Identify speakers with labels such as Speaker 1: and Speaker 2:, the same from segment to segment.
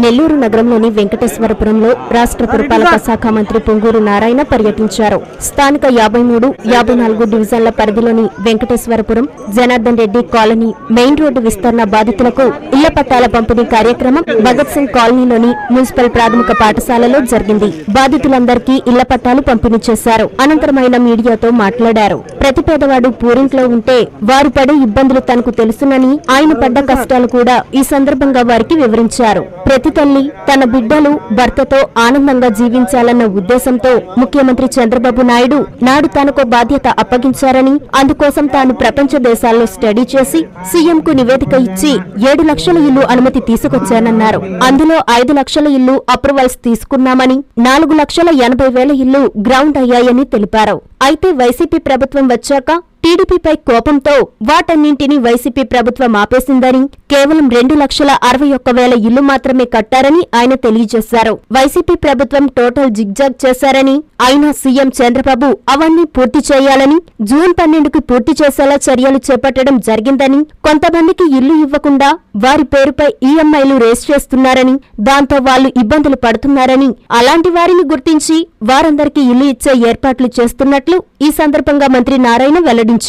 Speaker 1: నెల్లూరు నగరంలోని వెంకటేశ్వరపురంలో రాష్ట్ర పురపాలక శాఖ మంత్రి పొంగూరు నారాయణ పర్యటించారు. స్థానిక యాభై మూడు యాభై నాలుగు డివిజన్ల పరిధిలోని Venkateswarapuram Janardhan Reddy colony main road విస్తరణ బాధితులకు ఇళ్ళ పట్టాల పంపిణీ కార్యక్రమం భగత్ సింగ్ కాలనీలోని మున్సిపల్ ప్రాథమిక పాఠశాలలో జరిగింది. బాధితులందరికీ ఇళ్ళ పట్టాలు పంపిణీ చేశారు. అనంతరం ఆయన మీడియాతో మాట్లాడారు. ప్రతి పేదవాడు పూరింట్లో ఉంటే వారు పడే ఇబ్బందులు తనకు తెలుసునని ఆయన పడ్డ కష్టాలు కూడా ఈ సందర్భంగా వారికి వివరించారు. ప్రతి తల్లి తన బిడ్డలు భర్తతో ఆనందంగా జీవించాలన్న ఉద్దేశంతో ముఖ్యమంత్రి చంద్రబాబు నాయుడు నాడు తనకు బాధ్యత అప్పగించారని అందుకోసం తాను ప్రపంచ దేశాల్లో స్టడీ చేసి సీఎం కు నివేదిక ఇచ్చి ఏడు లక్షల ఇల్లు అనుమతి తీసుకొచ్చానన్నారు. అందులో ఐదు లక్షల ఇల్లు అప్రూవల్స్ తీసుకున్నామని నాలుగు లక్షల ఎనభై వేల ఇల్లు గ్రౌండ్ అయ్యాయని తెలిపారు. అయితే వైసీపీ ప్రభుత్వం వచ్చాక టీడీపీపై కోపంతో వాటన్నింటినీ వైసీపీ ప్రభుత్వం ఆపేసిందని కేవలం రెండు లక్షల అరవై ఒక్క వేల ఇల్లు మాత్రమే కట్టారని ఆయన తెలియజేశారు. వైసీపీ ప్రభుత్వం టోటల్ జిగ్జాగ్ చేశారని అయినా సీఎం చంద్రబాబు అవన్నీ పూర్తి చేయాలని జూన్ పన్నెండుకి పూర్తి చేసేలా చర్యలు చేపట్టడం జరిగిందని కొంతమందికి ఇల్లు ఇవ్వకుండా వారి పేరుపై ఈఎంఐలు రేస్ చేస్తున్నారని దాంతో వాళ్ళు ఇబ్బందులు పడుతున్నారని అలాంటి వారిని గుర్తించి వారందరికీ ఇల్లు ఇచ్చే ఏర్పాట్లు చేస్తున్నట్లు ఈ సందర్భంగా మంత్రి నారాయణ వెల్లడించారు.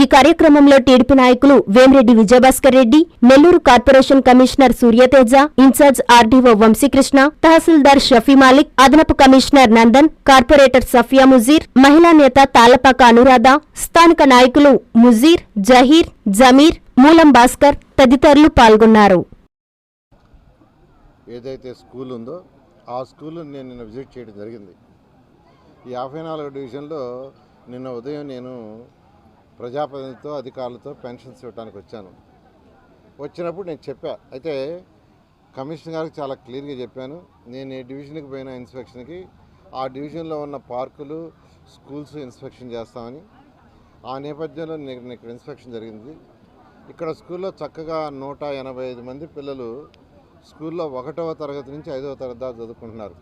Speaker 1: ఈ కార్యక్రమంలో టీడీపీ నాయకులు Vemireddy Vijayabhaskar Reddy Nellore corporation commissioner Suryateja incharge RDO Vamsikrishna tahsildar Shafi Malik అదనపు కమిషనర్ నందన్ కార్పొరేటర్ సఫియా ముజీర్ మహిళా నేత తాలపాక అనురాధ స్థానిక నాయకులు ముజీర్ జహీర్ జమీర్ మూలం భాస్కర్ తదితరులు పాల్గొన్నారు.
Speaker 2: ఏదైతే స్కూల్ ఉందో ఆ స్కూల్ నేను నిన్న విజిట్ చేయడం జరిగింది. ఈ యాభై నాలుగు డివిజన్లో నిన్న ఉదయం నేను ప్రజాప్రతినిధితో అధికారులతో పెన్షన్స్ ఇవ్వడానికి వచ్చాను. వచ్చినప్పుడు నేను చెప్పా. అయితే కమిషనర్ గారికి చాలా క్లియర్గా చెప్పాను. నేను ఏ డివిజన్కి పోయిన ఇన్స్పెక్షన్కి ఆ డివిజన్లో ఉన్న పార్కులు స్కూల్స్ ఇన్స్పెక్షన్ చేస్తామని. ఆ నేపథ్యంలో నేను ఇక్కడ ఇన్స్పెక్షన్ జరిగింది. ఇక్కడ స్కూల్లో చక్కగా నూట ఎనభై ఐదు మంది పిల్లలు స్కూల్లో ఒకటవ తరగతి నుంచి ఐదవ తరగతి దాకా చదువుకుంటున్నారు.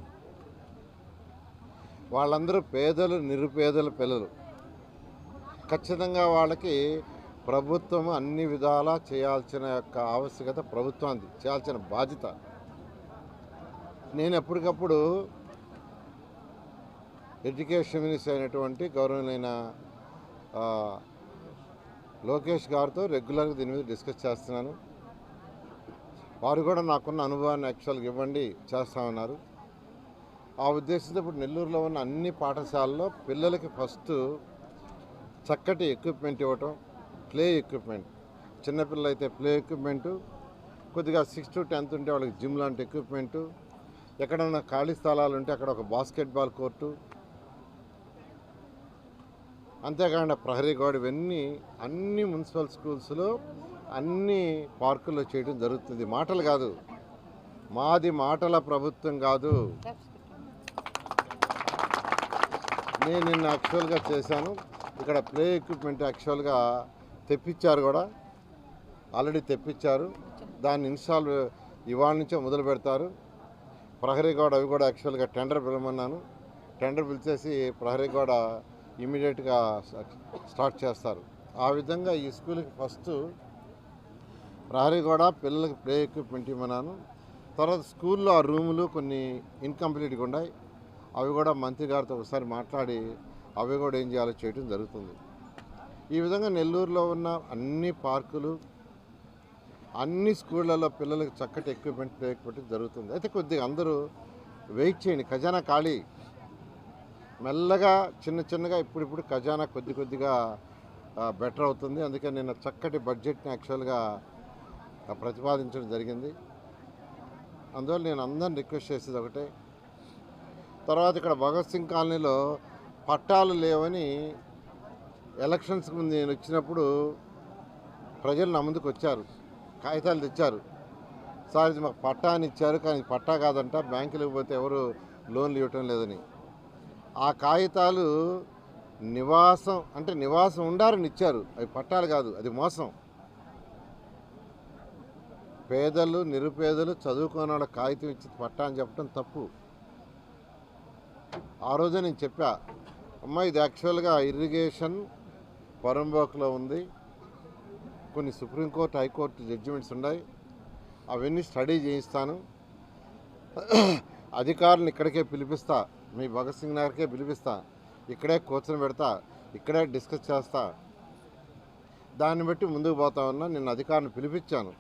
Speaker 2: వాళ్ళందరూ పేదలు నిరుపేదల పిల్లలు. ఖచ్చితంగా వాళ్ళకి ప్రభుత్వం అన్ని విధాలా చేయాల్సిన యొక్క ఆవశ్యకత ప్రభుత్వానికి చేయాల్సిన బాధ్యత. నేను ఎప్పటికప్పుడు ఎడ్యుకేషన్ మినిస్టర్ అయినటువంటి గౌరవనీయ లోకేష్ గారితో రెగ్యులర్గా దీని మీద డిస్కస్ చేస్తున్నాను. వారు కూడా నాకున్న అనుభవాన్ని యాక్చువల్గా ఇవ్వండి చేస్తామన్నారు ఆ ఉద్దేశంతో ఇప్పుడు నెల్లూరులో ఉన్న అన్ని పాఠశాలల్లో పిల్లలకి ఫస్ట్ చక్కటి ఎక్విప్మెంట్ ఇవ్వటం ప్లే ఎక్విప్మెంట్ చిన్నపిల్లలు అయితే ప్లే ఎక్విప్మెంటు కొద్దిగా సిక్స్ టు టెన్త్ ఉంటే వాళ్ళకి జిమ్ లాంటి ఎక్విప్మెంటు ఎక్కడన్నా ఖాళీ స్థలాలు ఉంటే అక్కడ ఒక బాస్కెట్బాల్ కోర్టు అంతేకాకుండా ప్రహరీ గోడ ఇవన్నీ అన్ని మున్సిపల్ స్కూల్స్లో అన్ని పార్కుల్లో చేయడం జరుగుతుంది. మాటలు కాదు. మాది మాటల ప్రభుత్వం కాదు. నేను నిన్న యాక్చువల్గా చేశాను. ఇక్కడ ప్లే ఎక్విప్మెంట్ యాక్చువల్గా తెప్పించారు కూడా. ఆల్రెడీ తెప్పించారు. దాన్ని ఇన్స్టాల్ ఇవాళ నుంచే మొదలు పెడతారు. ప్రహరీ గోడ అవి కూడా యాక్చువల్గా టెండర్ పిలవమన్నాను. టెండర్ పిలిచేసి ప్రహరీ గోడ ఇమీడియట్గా స్టార్ట్ చేస్తారు. ఆ విధంగా ఈ స్కూల్కి ఫస్ట్ ప్రహరీ గోడ పిల్లలకి ప్లే ఎక్విప్మెంట్ ఇవ్వమన్నాను. తర్వాత స్కూల్లో ఆ రూములు కొన్ని ఇన్కంప్లీట్గా ఉన్నాయి అవి కూడా మంత్రి గారితో ఒకసారి మాట్లాడి అవి కూడా ఏం చేయాలో చేయడం జరుగుతుంది. ఈ విధంగా నెల్లూరులో ఉన్న అన్ని పార్కులు అన్ని స్కూళ్ళల్లో పిల్లలకు చక్కటి ఎక్విప్మెంట్ ప్లే జరుగుతుంది. అయితే కొద్దిగా అందరూ వెయిట్ చేయండి. ఖజానా ఖాళీ. మెల్లగా చిన్న చిన్నగా ఇప్పుడిప్పుడు ఖజానా కొద్ది కొద్దిగా బెటర్ అవుతుంది. అందుకే నేను చక్కటి బడ్జెట్ని యాక్చువల్గా ప్రతిపాదించడం జరిగింది. అందువల్ల నేను అందరిని రిక్వెస్ట్ చేసేది ఒకటే. తర్వాత ఇక్కడ భగత్ సింగ్ కాలనీలో పట్టాలు లేవని ఎలక్షన్స్కి ముందు నేను వచ్చినప్పుడు ప్రజలు నా ముందుకు వచ్చారు. కాగితాలు తెచ్చారు. సార్ ఇది మాకు పట్టా అని ఇచ్చారు కానీ ఇది పట్టా కాదంట బ్యాంకులకు పోతే ఎవరు లోన్లు ఇవ్వటం లేదని. ఆ కాగితాలు నివాసం అంటే నివాసం ఉండాలని ఇచ్చారు. అవి పట్టాలు కాదు అది మోసం. పేదలు నిరుపేదలు చదువుకున్న వాళ్ళ కాగితం ఇచ్చి పట్టా అని చెప్పడం తప్పు. ఆ రోజే నేను చెప్పా అమ్మ ఇది యాక్చువల్గా ఇరిగేషన్ పొరంబోక్లో ఉంది. కొన్ని సుప్రీంకోర్టు హైకోర్టు జడ్జిమెంట్స్ ఉన్నాయి. అవన్నీ స్టడీ చేయిస్తాను. అధికారులను ఇక్కడికే పిలిపిస్తా. మీ భగత్ సింగ్ నగర్కే పిలిపిస్తా. ఇక్కడే కూర్చొని పెడతా. ఇక్కడే డిస్కస్ చేస్తా. దాన్ని బట్టి ముందుకు పోతా ఉన్నా. నిన్న అధికారులను పిలిపించాను.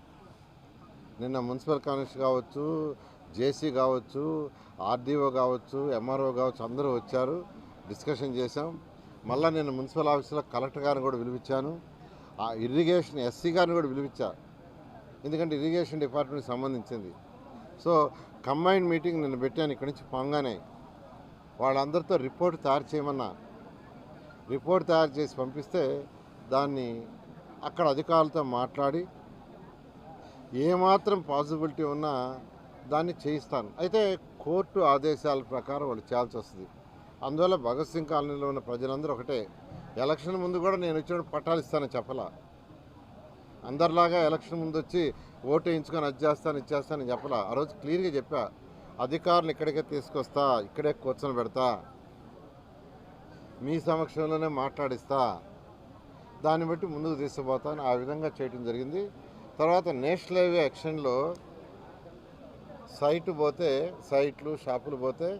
Speaker 2: నిన్న మున్సిపల్ కమిషనర్ కావచ్చు జేసీ కావచ్చు ఆర్డీఓ కావచ్చు ఎంఆర్ఓ కావచ్చు అందరూ వచ్చారు. డిస్కషన్ చేశాం. మళ్ళీ నేను మున్సిపల్ ఆఫీసులో కలెక్టర్ గారిని కూడా పిలిపించాను. ఆ ఇరిగేషన్ ఎస్సీ గారిని కూడా పిలిపించా. ఎందుకంటే ఇరిగేషన్ డిపార్ట్మెంట్కి సంబంధించింది. సో కంబైన్డ్ మీటింగ్ నేను పెట్టాను ఇక్కడి నుంచి పొంగానే. వాళ్ళందరితో రిపోర్ట్ తయారు చేయమన్నా. రిపోర్ట్ తయారు చేసి పంపిస్తే దాన్ని అక్కడ అధికారులతో మాట్లాడి ఏమాత్రం పాసిబిలిటీ ఉన్నా దాన్ని చేయిస్తాను. అయితే కోర్టు ఆదేశాల ప్రకారం వాళ్ళు చేయాల్సి వస్తుంది. అందువల్ల భగత్ సింగ్ కాలనీలో ఉన్న ప్రజలందరూ ఒకటే ఎలక్షన్ ముందు కూడా నేను వచ్చినప్పుడు పట్టాలు ఇస్తానని చెప్పలా. అందరిలాగా ఎలక్షన్ ముందు వచ్చి ఓటు వేయించుకొని అది చేస్తాను ఇది చేస్తానని చెప్పలా. ఆ రోజు క్లియర్గా చెప్పా అధికారులు ఇక్కడికే తీసుకొస్తా ఇక్కడే కూర్చొని పెడతా మీ సమక్షంలోనే మాట్లాడిస్తా. దాన్ని బట్టి ముందుకు తీసుకుపోతాను. ఆ విధంగా చేయడం జరిగింది. తర్వాత నేషనల్ హైవే యాక్షన్లో సైట్ పోతే సైట్లు షాపులు పోతే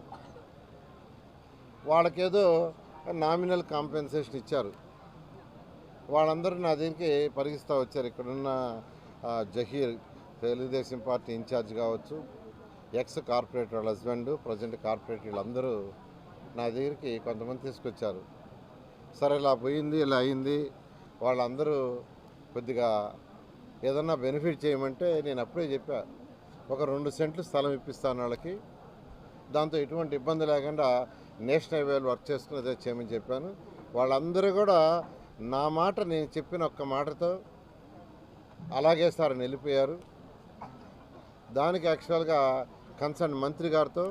Speaker 2: వాళ్ళకేదో నామినల్ కాంపెన్సేషన్ ఇచ్చారు. వాళ్ళందరూ నా దీనికి పరిగిస్తూ వచ్చారు. ఇక్కడున్న జహీర్ తెలుగుదేశం పార్టీ ఇన్ఛార్జ్ కావచ్చు ఎక్స్ కార్పొరేటర్ వాళ్ళ హస్బెండ్ ప్రజెంట్ కార్పొరేటర్ వీళ్ళందరూ నా దగ్గరికి కొంతమంది తీసుకొచ్చారు. సరే ఇలా పోయింది ఇలా అయింది. వాళ్ళందరూ కొద్దిగా ఏదన్నా బెనిఫిట్ చేయమంటే నేను అప్పుడే చెప్పా. ఒక రెండు సెంట్లు స్థలం ఇప్పిస్తాను వాళ్ళకి. దాంతో ఎటువంటి ఇబ్బంది లేకుండా నేషనల్ హైవేలు వర్క్ చేసుకునేదే చేయమని చెప్పాను. వాళ్ళందరూ కూడా నా మాట నేను చెప్పిన ఒక్క మాటతో అలాగే సార్ నిలిపోయారు దానికి యాక్చువల్గా కన్సర్న్ మంత్రి గారితో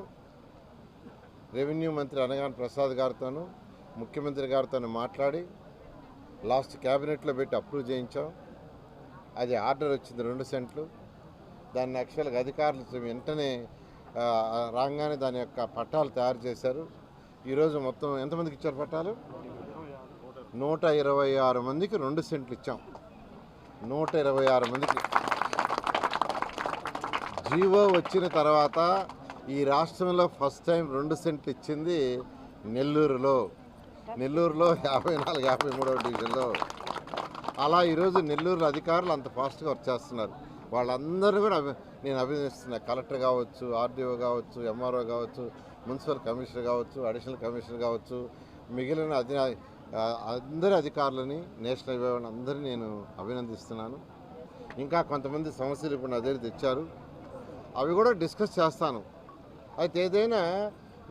Speaker 2: రెవెన్యూ మంత్రి అనగాన్ ప్రసాద్ గారితోనూ ముఖ్యమంత్రి గారితో మాట్లాడి లాస్ట్ క్యాబినెట్లో పెట్టి అప్రూవ్ చేయించాం. అది ఆర్డర్ వచ్చింది రెండు సెంట్లు. దాన్ని యాక్చువల్గా అధికారులు వెంటనే రాగానే దాని యొక్క పట్టాలు తయారు చేశారు. ఈరోజు మొత్తం ఎంతమందికి ఇచ్చారు పట్టాలు? నూట ఇరవై ఆరు మందికి రెండు సెంట్లు ఇచ్చాం. నూట ఇరవై ఆరు మందికి. జీవో వచ్చిన తర్వాత ఈ రాష్ట్రంలో ఫస్ట్ టైం రెండు సెంట్లు ఇచ్చింది నెల్లూరులో. నెల్లూరులో యాభై నాలుగు యాభై మూడవ డివిజన్లో. అలా ఈరోజు నెల్లూరు అధికారులు అంత ఫాస్ట్గా వర్క్ చేస్తున్నారు. వాళ్ళందరూ కూడా నేను అభినందిస్తున్నా. కలెక్టర్ కావచ్చు ఆర్డీఓ కావచ్చు ఎంఆర్ఓ కావచ్చు మున్సిపల్ కమిషనర్ కావచ్చు అడిషనల్ కమిషనర్ కావచ్చు మిగిలిన అధి అందరి అధికారులని నేషనల్ హైవేని అందరినీ నేను అభినందిస్తున్నాను. ఇంకా కొంతమంది సమస్యలు ఇప్పుడు నా దగ్గర తెచ్చారు. అవి కూడా డిస్కస్ చేస్తాను. అయితే ఏదైనా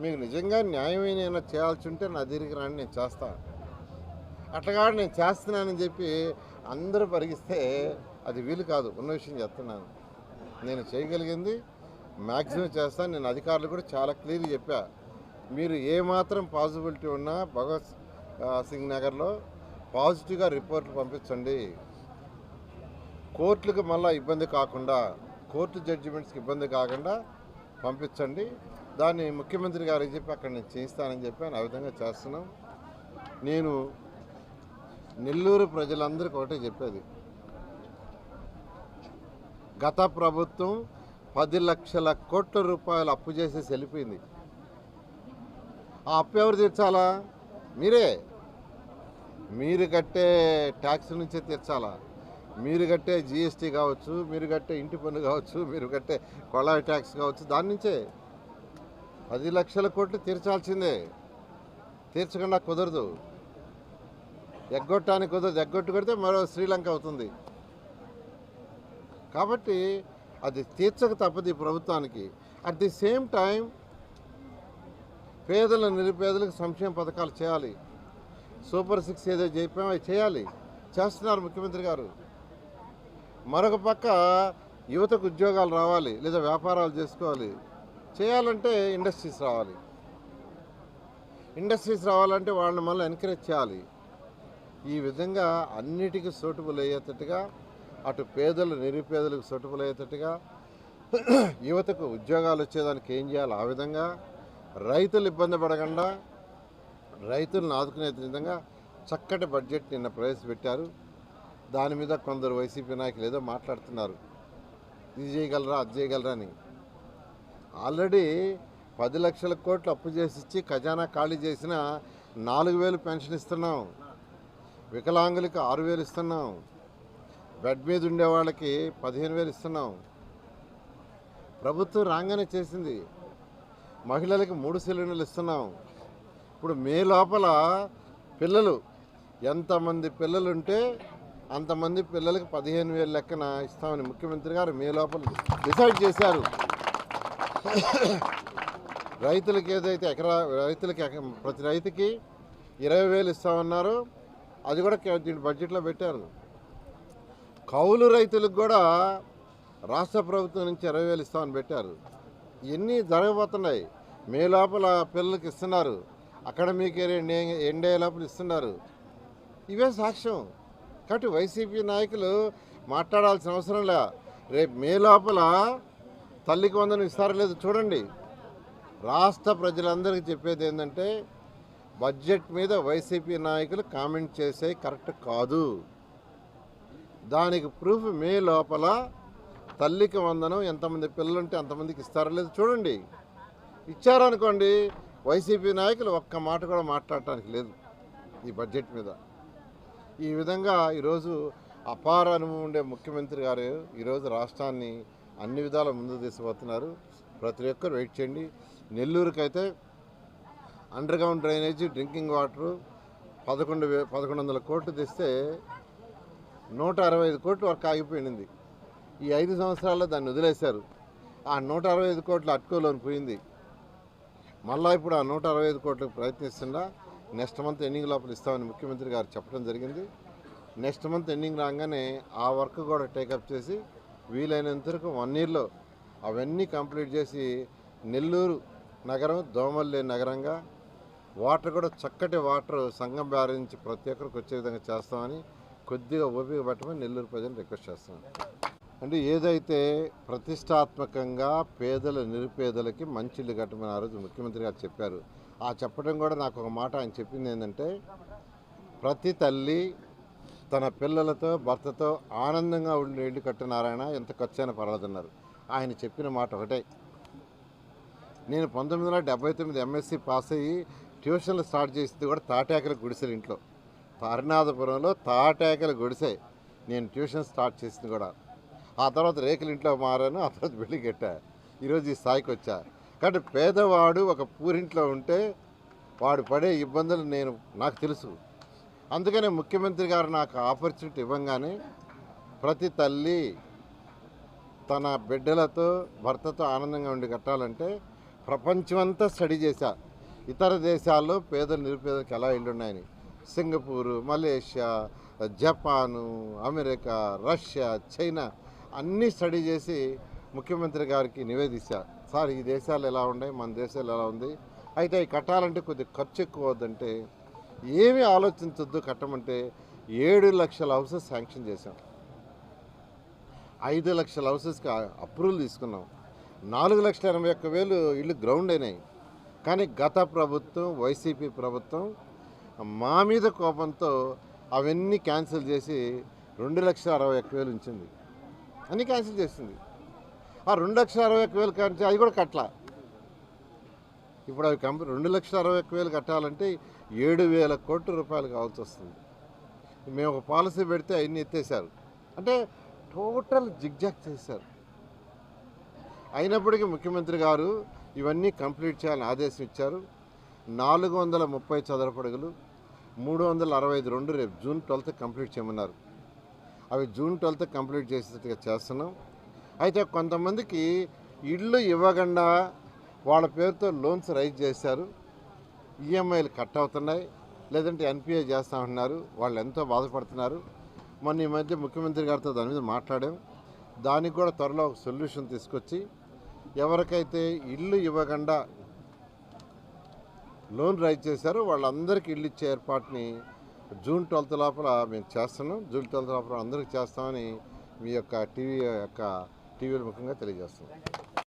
Speaker 2: మీకు నిజంగా న్యాయమైన ఏమైనా చేయాల్సి ఉంటే నా దగ్గరికి రాని నేను చేస్తాను అట్లా నేను చేస్తున్నానని చెప్పి అందరూ పరిగిస్తే అది వీలు కాదు. ఉన్న విషయం చెప్తున్నాను. నేను చేయగలిగింది మ్యాక్సిమం చేస్తాను నేను అధికారులు కూడా చాలా క్లియర్గా చెప్పా. మీరు ఏమాత్రం పాసిబిలిటీ ఉన్నా భగత్ సింగ్ నగర్లో పాజిటివ్గా రిపోర్ట్లు పంపించండి. కోర్టులకు మళ్ళీ ఇబ్బంది కాకుండా కోర్టు జడ్జిమెంట్స్కి ఇబ్బంది కాకుండా పంపించండి. దాన్ని ముఖ్యమంత్రి గారికి చెప్పి అక్కడ నేను చేయిస్తానని చెప్పి ఆ విధంగా చేస్తున్నాం. నేను నెల్లూరు ప్రజలందరికీ ఒకటే చెప్పేది. గత ప్రభుత్వం పది లక్షల కోట్ల రూపాయలు అప్పు చేసేసి వెళ్ళిపోయింది. ఆ అప్పు ఎవరు తీర్చాలా? మీరే. మీరు కట్టే ట్యాక్స్ నుంచే తీర్చాలా? మీరు కట్టే జిఎస్టీ కావచ్చు మీరు కట్టే ఇంటి పన్ను కావచ్చు మీరు కట్టే కొళాయి ట్యాక్స్ కావచ్చు దాని నుంచే. పది లక్షల కోట్లు తీర్చాల్సిందే. తీర్చకుండా కుదరదు. ఎగ్గొట్టానికి కుదరదు. ఎగ్గొట్టు కొడితే మరో శ్రీలంక అవుతుంది. కాబట్టి అది తీర్చక తప్పదు ఈ ప్రభుత్వానికి. అట్ ది సేమ్ టైం పేదల నిరుపేదలకు సంక్షేమ పథకాలు చేయాలి. సూపర్ సిక్స్ ఏదో చెప్పామో అవి చేయాలి. చేస్తున్నారు ముఖ్యమంత్రి గారు. మరొక పక్క యువతకు ఉద్యోగాలు రావాలి లేదా వ్యాపారాలు చేసుకోవాలి. చేయాలంటే ఇండస్ట్రీస్ రావాలి. ఇండస్ట్రీస్ రావాలంటే వాళ్ళని మళ్ళీ ఎంకరేజ్ చేయాలి. ఈ విధంగా అన్నిటికీ సూటబుల్ అయ్యేటట్టుగా అటు పేదలు నిరుపేదలకు సూటబుల్ అయ్యేటట్టుగా యువతకు ఉద్యోగాలు వచ్చేదానికి ఏం చేయాలి? ఆ విధంగా రైతులు ఇబ్బంది పడకుండా రైతులను ఆదుకునే విధంగా చక్కటి బడ్జెట్ నిన్న ప్రవేశపెట్టారు. దాని మీద కొందరు వైసీపీ నాయకులు ఏదో మాట్లాడుతున్నారు. ఇది చేయగలరా అది చేయగలరా అని. ఆల్రెడీ పది లక్షల కోట్లు అప్పు చేసి ఇచ్చి ఖజానా ఖాళీ చేసిన నాలుగు వేలు పెన్షన్ ఇస్తున్నాం. వికలాంగులకు ఆరు వేలు ఇస్తున్నాం. బెడ్ మీద ఉండే వాళ్ళకి పదిహేను వేలు ఇస్తున్నాం. ప్రభుత్వం రాగానే చేసింది. మహిళలకి మూడు సిలిండర్లు ఇస్తున్నాం. ఇప్పుడు మే లోపల పిల్లలు ఎంతమంది పిల్లలు ఉంటే అంతమంది పిల్లలకి పదిహేను వేలు లెక్కన ఇస్తామని ముఖ్యమంత్రి గారు మే లోపల డిసైడ్ చేశారు. రైతులకి ఏదైతే ఎకరా రైతులకి ఎక- ప్రతి రైతుకి ఇరవై వేలు ఇస్తామన్నారు. అది కూడా దీని బడ్జెట్లో పెట్టారు. కౌలు రైతులకు కూడా రాష్ట్ర ప్రభుత్వం నుంచి ఇరవై వేలు ఇస్తామని పెట్టారు. ఇవన్నీ జరగబోతున్నాయి. మే లోపల పిల్లలకి ఇస్తున్నారు. అకాడమిక్ ఇయర్ ఎండే లోపల ఇస్తున్నారు. ఇవే సాక్ష్యం. కాబట్టి వైసీపీ నాయకులు మాట్లాడాల్సిన అవసరం లే. రేపు మే లోపల తల్లికి వందనం ఇస్తారో లేదో చూడండి. రాష్ట్ర ప్రజలందరికీ చెప్పేది ఏంటంటే బడ్జెట్ మీద వైసీపీ నాయకులు కామెంట్ చేసే కరెక్ట్ కాదు. దానికి ప్రూఫ్ మే లోపల. తల్లికి వందనం ఎంతమంది పిల్లలుంటే అంతమందికి ఇస్తారో లేదో చూడండి. ఇచ్చారనుకోండి వైసీపీ నాయకులు ఒక్క మాట కూడా మాట్లాడటానికి లేదు ఈ బడ్జెట్ మీద. ఈ విధంగా ఈరోజు అపార అనుభవం ఉండే ముఖ్యమంత్రి గారు ఈరోజు రాష్ట్రాన్ని అన్ని విధాల ముందు తీసుకుపోతున్నారు. ప్రతి ఒక్కరు వెయిట్ చేయండి. నెల్లూరుకి అయితే underground drainage drinking water పదకొండు వే పదకొండు వందల కోట్లు తెస్తే నూట అరవై ఐదు కోట్లు వరకు ఆగిపోయింది. ఈ ఐదు సంవత్సరాల్లో దాన్ని వదిలేశారు. ఆ నూట అరవై ఐదు కోట్లు అట్టుకోలోని పోయింది. మళ్ళా ఇప్పుడు ఆ నూట అరవై ఐదు కోట్లకు ప్రయత్నిస్తుండా నెక్స్ట్ మంత్ ఎండింగ్ లోపల ఇస్తామని ముఖ్యమంత్రి గారు చెప్పడం జరిగింది. నెక్స్ట్ మంత్ ఎండింగ్ రాగానే ఆ వర్క్ కూడా టేకప్ చేసి వీలైనంత వరకు వన్ ఇయర్లో అవన్నీ కంప్లీట్ చేసి నెల్లూరు నగరం దోమల్లే నగరంగా వాటర్ కూడా చక్కటి వాటర్ సంఘం బ్యారేజ్ ప్రతి ఒక్కరికి వచ్చే విధంగా చేస్తామని కొద్దిగా ఓపిక పట్టమని నెల్లూరు ప్రజలను రిక్వెస్ట్ చేస్తున్నాను అంటే ఏదైతే ప్రతిష్టాత్మకంగా పేదల నిరుపేదలకి మంచి ఇల్లు కట్టమని ఆ రోజు ముఖ్యమంత్రి గారు చెప్పారు. ఆ చెప్పడం కూడా నాకు ఒక మాట ఆయన చెప్పింది ఏంటంటే ప్రతి తల్లి తన పిల్లలతో భర్తతో ఆనందంగా ఉండి ఇల్లు కట్టినారాయణ ఎంత ఖర్చు అయినా పర్వాలేదన్నారు. ఆయన చెప్పిన మాట ఒకటే. నేను పంతొమ్మిది వందల డెబ్బై తొమ్మిది ఎంఎస్సీ పాస్ అయ్యి ట్యూషన్లు స్టార్ట్ చేసింది కూడా తాటాకల గుడిసెలు ఇంట్లో. హరినాథపురంలో తాటాకలు గుడిసె నేను ట్యూషన్ స్టార్ట్ చేసింది కూడా. ఆ తర్వాత రేకుల ఇంట్లో మారాను ఆ తర్వాత బిల్డింగ్ కట్టా. ఈరోజు ఈ స్థాయికి వచ్చా. కాబట్టి పేదవాడు ఒక పూరింట్లో ఉంటే వాడు పడే ఇబ్బందులు నేను నాకు తెలుసు. అందుకనే ముఖ్యమంత్రి గారు నాకు ఆపర్చునిటీ ఇవ్వగానే ప్రతి తల్లి తన బిడ్డలతో భర్తతో ఆనందంగా ఉండి కట్టాలంటే ప్రపంచమంతా స్టడీ చేశా. ఇతర దేశాల్లో పేదలు నిరుపేదలకు ఎలా ఇల్లు ఉన్నాయని Singapore Malaysia Japan America Russia China అన్నీ స్టడీ చేసి ముఖ్యమంత్రి గారికి నివేదించా సార్ ఈ దేశాలు ఎలా ఉన్నాయి? మన దేశాలు ఎలా ఉంది? అయితే అవి కట్టాలంటే కొద్దిగా ఖర్చు ఎక్కువ అవుద్దంటే ఏమీ ఆలోచించొద్దు. కట్టమంటే ఏడు లక్షల హౌసెస్ శాంక్షన్ చేశాం. ఐదు లక్షల హౌసెస్కి అప్రూవల్ తీసుకున్నాం. నాలుగు లక్షల ఎనభై ఒక్క వేలు ఇల్లు గ్రౌండ్ అయినాయి. కానీ గత ప్రభుత్వం వైసీపీ ప్రభుత్వం మా మీద కోపంతో అవన్నీ క్యాన్సిల్ చేసి రెండు లక్షల అరవై ఒక్క వేలు ఉంచింది. అన్నీ క్యాన్సిల్ చేసింది. ఆ రెండు లక్షల అరవై ఒక్క వేలు క్యాన్సిల్ అది కూడా కట్టలా. ఇప్పుడు అవి కంపెనీ రెండు లక్షల అరవై ఒక్క వేలు కట్టాలంటే ఏడు వేల కోట్ల రూపాయలు కావాల్సి వస్తుంది. మేము ఒక పాలసీ పెడితే అవన్నీ ఎత్తేసారు అంటే టోటల్ జిగ్జాక్ చేశారు. అయినప్పటికీ ముఖ్యమంత్రి గారు ఇవన్నీ కంప్లీట్ చేయాలని ఆదేశం ఇచ్చారు. నాలుగు వందల ముప్పై చదరపడుగులు మూడు వందల అరవై ఐదు రెండు రేపు జూన్ ట్వెల్త్ కంప్లీట్ చేయమన్నారు. అవి జూన్ ట్వెల్త్ కంప్లీట్ చేసేట్టుగా చేస్తున్నాం. అయితే కొంతమందికి ఇళ్ళు ఇవ్వకుండా వాళ్ళ పేరుతో లోన్స్ రైజ్ చేశారు. ఈఎంఐలు కట్ అవుతున్నాయి. లేదంటే ఎన్పిఐ చేస్తామంటున్నారు. వాళ్ళు ఎంతో బాధపడుతున్నారు. మొన్న ఈ మధ్య ముఖ్యమంత్రి గారితో దాని మీద మాట్లాడాం. దానికి కూడా త్వరలో ఒక సొల్యూషన్ తీసుకొచ్చి ఎవరికైతే ఇల్లు ఇవ్వకుండా లోన్ రైజ్ చేశారు. వాళ్ళందరికీ ఇల్లు ఇచ్చే ఏర్పాటుని జూన్ ట్వెల్త్ లోపల మేము చేస్తున్నాం. జూన్ ట్వెల్త్ లోపల అందరికీ చేస్తామని మీ యొక్క టీవీ యొక్క టీవీల ముఖంగా తెలియజేస్తున్నాం.